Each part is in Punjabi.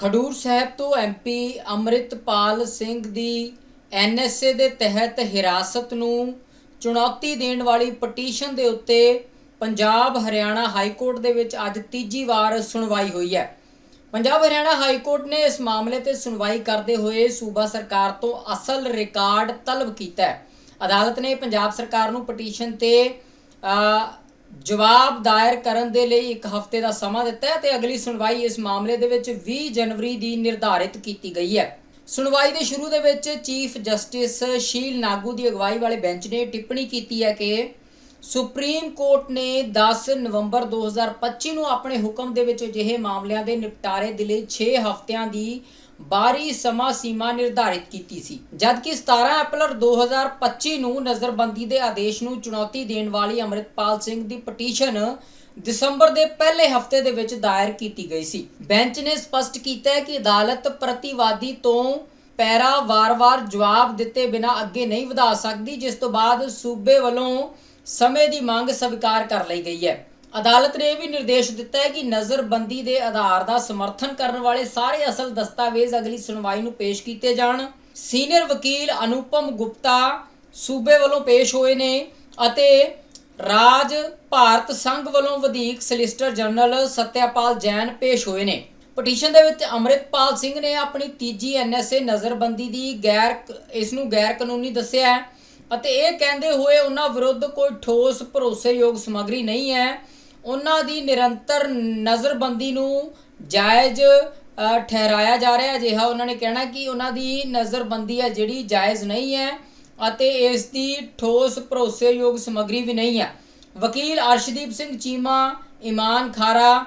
ਖਡੂਰ ਸਾਹਿਬ ਤੋਂ ਐਮਪੀ ਅੰਮ੍ਰਿਤਪਾਲ ਸਿੰਘ ਦੀ ਐਨਐਸਏ ਦੇ ਤਹਿਤ ਹਿਰਾਸਤ ਨੂੰ ਚੁਣੌਤੀ ਦੇਣ ਵਾਲੀ ਪਟੀਸ਼ਨ ਦੇ ਉੱਤੇ ਪੰਜਾਬ ਹਰਿਆਣਾ ਹਾਈ ਕੋਰਟ ਦੇ ਵਿੱਚ ਅੱਜ ਤੀਜੀ ਵਾਰ ਸੁਣਵਾਈ ਹੋਈ ਹੈ। ਪੰਜਾਬ ਹਰਿਆਣਾ ਹਾਈ ਕੋਰਟ ਨੇ ਇਸ ਮਾਮਲੇ ਤੇ ਸੁਣਵਾਈ ਕਰਦੇ ਹੋਏ ਸੂਬਾ ਸਰਕਾਰ ਤੋਂ ਅਸਲ ਰਿਕਾਰਡ ਤਲਬ ਕੀਤਾ ਹੈ। ਅਦਾਲਤ ਨੇ ਪੰਜਾਬ ਸਰਕਾਰ ਨੂੰ ਪਟੀਸ਼ਨ ਤੇ ਜਵਾਬ ਦਾਇਰ ਕਰਨ ਦੇ ਲਈ ਇੱਕ ਹਫ਼ਤੇ ਦਾ ਸਮਾਂ ਦਿੱਤਾ ਹੈ ਤੇ ਅਗਲੀ ਸੁਣਵਾਈ ਇਸ ਮਾਮਲੇ ਦੇ ਵਿੱਚ 20 ਜਨਵਰੀ ਦੀ ਨਿਰਧਾਰਿਤ ਕੀਤੀ ਗਈ ਹੈ। ਸੁਣਵਾਈ ਦੇ ਸ਼ੁਰੂ ਦੇ ਵਿੱਚ ਚੀਫ ਜਸਟਿਸ ਸ਼ੀਲ ਨਾਗੂ ਦੀ ਅਗਵਾਈ ਵਾਲੇ ਬੈਂਚ ਨੇ ਟਿੱਪਣੀ ਕੀਤੀ ਹੈ ਕਿ ਸੁਪਰੀਮ ਕੋਰਟ ਨੇ 10 ਨਵੰਬਰ 2025 ਨੂੰ ਆਪਣੇ ਹੁਕਮ ਦੇ ਵਿੱਚ ਅਜਿਹੇ ਮਾਮਲਿਆਂ ਦੇ ਨਿਪਟਾਰੇ ਦੇ ਲਈ 6 ਹਫ਼ਤਿਆਂ ਦੀ ਬਾਰੀ ਸਮਾਂ ਸੀਮਾ ਨਿਰਧਾਰਿਤ ਕੀਤੀ ਸੀ। ਜਦਕਿ 17 ਅਪ੍ਰੈਲ 2025 ਨੂੰ ਨਜ਼ਰਬੰਦੀ ਦੇ ਆਦੇਸ਼ ਨੂੰ ਚੁਣੌਤੀ ਦੇਣ ਵਾਲੀ ਅੰਮ੍ਰਿਤਪਾਲ ਸਿੰਘ ਦੀ ਪਟੀਸ਼ਨ ਦਸੰਬਰ ਦੇ ਪਹਿਲੇ ਹਫ਼ਤੇ ਦੇ ਵਿੱਚ ਦਾਇਰ ਕੀਤੀ ਗਈ ਸੀ। ਬੈਂਚ ਨੇ ਸਪਸ਼ਟ ਕੀਤਾ ਹੈ ਕਿ ਅਦਾਲਤ ਪ੍ਰਤੀਵਾਦੀ ਤੋਂ ਪੈਰਾ ਵਾਰ-ਵਾਰ ਜਵਾਬ ਦਿੱਤੇ ਬਿਨਾਂ ਅੱਗੇ ਨਹੀਂ ਵਧਾ ਸਕਦੀ, ਜਿਸ ਤੋਂ ਬਾਅਦ ਸੂਬੇ ਵੱਲੋਂ ਸਮੇਂ ਦੀ ਮੰਗ ਸਵੀਕਾਰ ਕਰ ਲਈ ਗਈ ਹੈ। ਅਦਾਲਤ ਨੇ ਇਹ ਵੀ ਨਿਰਦੇਸ਼ ਦਿੱਤਾ ਹੈ ਕਿ ਨਜ਼ਰਬੰਦੀ ਦੇ ਆਧਾਰ ਦਾ ਸਮਰਥਨ ਕਰਨ ਵਾਲੇ ਸਾਰੇ ਅਸਲ ਦਸਤਾਵੇਜ਼ ਅਗਲੀ ਸੁਣਵਾਈ ਨੂੰ ਪੇਸ਼ ਕੀਤੇ ਜਾਣ। ਸੀਨੀਅਰ ਵਕੀਲ ਅਨੁਪਮ ਗੁਪਤਾ ਸੂਬੇ ਵੱਲੋਂ ਪੇਸ਼ ਹੋਏ ਨੇ ਅਤੇ ਰਾਜ ਭਾਰਤ ਸੰਘ ਵੱਲੋਂ ਵਧੀਕ ਸਲਿਸਟਰ ਜਨਰਲ ਸਤਿਆਪਾਲ ਜੈਨ ਪੇਸ਼ ਹੋਏ ਨੇ। ਪਟੀਸ਼ਨ ਦੇ ਵਿੱਚ ਅੰਮ੍ਰਿਤਪਾਲ ਸਿੰਘ ਨੇ ਆਪਣੀ ਤੀਜੀ ਐਨਐਸਏ ਨਜ਼ਰਬੰਦੀ ਦੀ ਗੈਰ ਇਸ ਨੂੰ ਗੈਰ ਕਾਨੂੰਨੀ ਦੱਸਿਆ ਹੈ। ਅਤੇ ਇਹ ਕਹਿੰਦੇ ਹੋਏ ਉਹਨਾਂ ਵਿਰੁੱਧ ਕੋਈ ਠੋਸ ਭਰੋਸੇਯੋਗ ਸਮੱਗਰੀ ਨਹੀਂ ਹੈ। ਉਹਨਾਂ ਦੀ ਨਿਰੰਤਰ ਨਜ਼ਰਬੰਦੀ ਨੂੰ ਜਾਇਜ਼ ਠਹਿਰਾਇਆ ਜਾ ਰਿਹਾ। ਅਜਿਹਾ ਉਹਨਾਂ ਨੇ ਕਹਿਣਾ ਕਿ ਉਹਨਾਂ ਦੀ ਨਜ਼ਰਬੰਦੀ ਹੈ ਜਿਹੜੀ ਜਾਇਜ਼ ਨਹੀਂ ਹੈ ਅਤੇ ਇਸ ਦੀ ਠੋਸ ਭਰੋਸੇਯੋਗ ਸਮੱਗਰੀ ਵੀ ਨਹੀਂ ਹੈ। ਵਕੀਲ ਅਰਸ਼ਦੀਪ ਸਿੰਘ ਚੀਮਾ, ਇਮਾਨ ਖਾਰਾ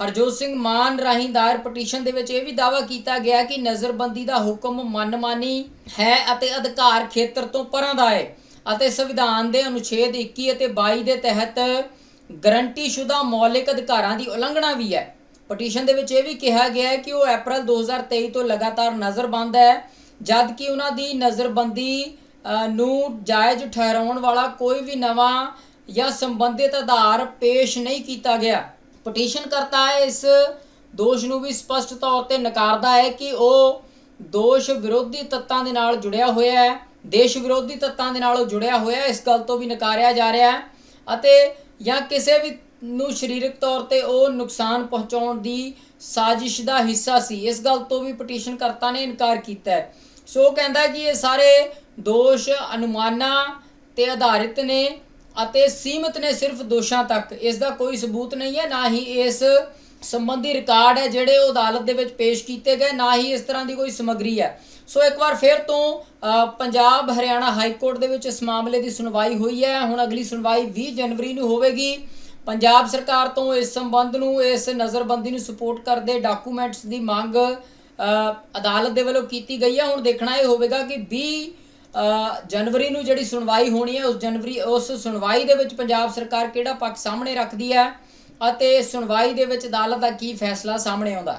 ਹਰਜੋਤ ਸਿੰਘ ਮਾਨ ਰਾਹੀਂ ਦਾਇਰ ਪਟੀਸ਼ਨ ਦੇ ਵਿੱਚ ਇਹ ਵੀ ਦਾਅਵਾ ਕੀਤਾ ਗਿਆ ਕਿ ਨਜ਼ਰਬੰਦੀ ਦਾ ਹੁਕਮ ਮਨਮਾਨੀ ਹੈ ਅਤੇ ਅਧਿਕਾਰ ਖੇਤਰ ਤੋਂ ਪਰਾਂ ਦਾ ਹੈ ਅਤੇ ਸੰਵਿਧਾਨ ਦੇ ਅਨੁਛੇਦ 21 ਅਤੇ 22 ਦੇ ਤਹਿਤ ਗਰੰਟੀਸ਼ੁਦਾ ਮੌਲਿਕ ਅਧਿਕਾਰਾਂ ਦੀ ਉਲੰਘਣਾ ਵੀ ਹੈ। ਪਟੀਸ਼ਨ ਦੇ ਵਿੱਚ ਇਹ ਵੀ ਕਿਹਾ ਗਿਆ ਹੈ ਕਿ ਉਹ ਅਪ੍ਰੈਲ 2023 ਤੋਂ ਲਗਾਤਾਰ ਨਜ਼ਰਬੰਦ ਹੈ ਜਦ ਕਿ ਉਹਨਾਂ ਦੀ ਨਜ਼ਰਬੰਦੀ ਨੂੰ ਜਾਇਜ਼ ਠਹਿਰਾਉਣ ਵਾਲਾ ਕੋਈ ਵੀ ਨਵਾਂ ਜਾਂ ਸੰਬੰਧਿਤ ਆਧਾਰ ਪੇਸ਼ ਨਹੀਂ ਕੀਤਾ ਗਿਆ। ਪਟੀਸ਼ਨ ਕਰਤਾ ਹੈ। ਇਸ ਦੋਸ਼ ਨੂੰ ਵੀ ਸਪਸ਼ਟ ਤੌਰ ਤੇ ਨਕਾਰਦਾ ਹੈ ਕਿ ਉਹ ਦੋਸ਼ ਵਿਰੋਧੀ ਤੱਤਾਂ ਦੇ ਨਾਲ ਜੁੜਿਆ ਹੋਇਆ ਹੈ। ਦੇਸ਼ ਵਿਰੋਧੀ ਤੱਤਾਂ ਦੇ ਨਾਲ ਜੁੜਿਆ ਹੋਇਆ ਇਸ ਗੱਲ ਤੋਂ ਵੀ ਨਕਾਰਿਆ ਜਾ ਰਿਹਾ ਹੈ ਅਤੇ ਜਾਂ ਕਿਸੇ ਵੀ ਨੂੰ ਸਰੀਰਕ ਤੌਰ ਤੇ ਉਹ ਨੁਕਸਾਨ ਪਹੁੰਚਾਉਣ ਦੀ ਸਾਜ਼ਿਸ਼ ਦਾ ਹਿੱਸਾ ਸੀ। ਇਸ ਗੱਲ ਤੋਂ ਵੀ ਪਟੀਸ਼ਨ ਕਰਤਾ ਨੇ ਇਨਕਾਰ ਕੀਤਾ ਹੈ। ਸੋ ਉਹ ਕਹਿੰਦਾ ਕਿ ਇਹ ਸਾਰੇ ਦੋਸ਼ ਅਨੁਮਾਨਾਂ ਤੇ ਆਧਾਰਿਤ ਨੇ। ਅਤੇ ਸੀਮਿਤ ਨੇ ਸਿਰਫ ਦੋਸ਼ਾਂ ਤੱਕ। ਇਸ ਦਾ ਕੋਈ ਸਬੂਤ ਨਹੀਂ ਹੈ, ਨਾ ਹੀ ਇਸ ਸੰਬੰਧੀ ਰਿਕਾਰਡ ਹੈ ਜਿਹੜੇ ਉਹ ਅਦਾਲਤ ਦੇ ਵਿੱਚ ਪੇਸ਼ ਕੀਤੇ ਗਏ, ਨਾ ਹੀ ਇਸ ਤਰ੍ਹਾਂ ਦੀ ਕੋਈ ਸਮੱਗਰੀ ਹੈ। ਸੋ ਇੱਕ ਵਾਰ ਫਿਰ ਤੋਂ ਪੰਜਾਬ ਹਰਿਆਣਾ ਹਾਈ ਕੋਰਟ ਦੇ ਵਿੱਚ ਇਸ ਮਾਮਲੇ ਦੀ ਸੁਣਵਾਈ ਹੋਈ ਹੈ। ਹੁਣ ਅਗਲੀ ਸੁਣਵਾਈ 20 ਜਨਵਰੀ ਨੂੰ ਹੋਵੇਗੀ। ਪੰਜਾਬ ਸਰਕਾਰ ਤੋਂ ਇਸ ਸੰਬੰਧ ਨੂੰ, ਇਸ ਨਜ਼ਰਬੰਦੀ ਨੂੰ ਸਪੋਰਟ ਕਰਦੇ ਡਾਕੂਮੈਂਟਸ ਦੀ ਮੰਗ ਅਦਾਲਤ ਦੇ ਵੱਲੋਂ ਕੀਤੀ ਗਈ ਹੈ। ਹੁਣ ਦੇਖਣਾ ਇਹ ਹੋਵੇਗਾ ਕਿ 20 ਜਨਵਰੀ ਨੂੰ ਜਿਹੜੀ ਸੁਣਵਾਈ ਹੋਣੀ ਹੈ, ਉਸ ਜਨਵਰੀ, ਉਸ ਸੁਣਵਾਈ ਦੇ ਵਿੱਚ ਪੰਜਾਬ ਸਰਕਾਰ ਕਿਹੜਾ ਪੱਖ ਸਾਹਮਣੇ ਰੱਖਦੀ ਹੈ ਅਤੇ ਸੁਣਵਾਈ ਦੇ ਵਿੱਚ ਅਦਾਲਤ ਦਾ ਕੀ ਫੈਸਲਾ ਸਾਹਮਣੇ ਆਉਂਦਾ?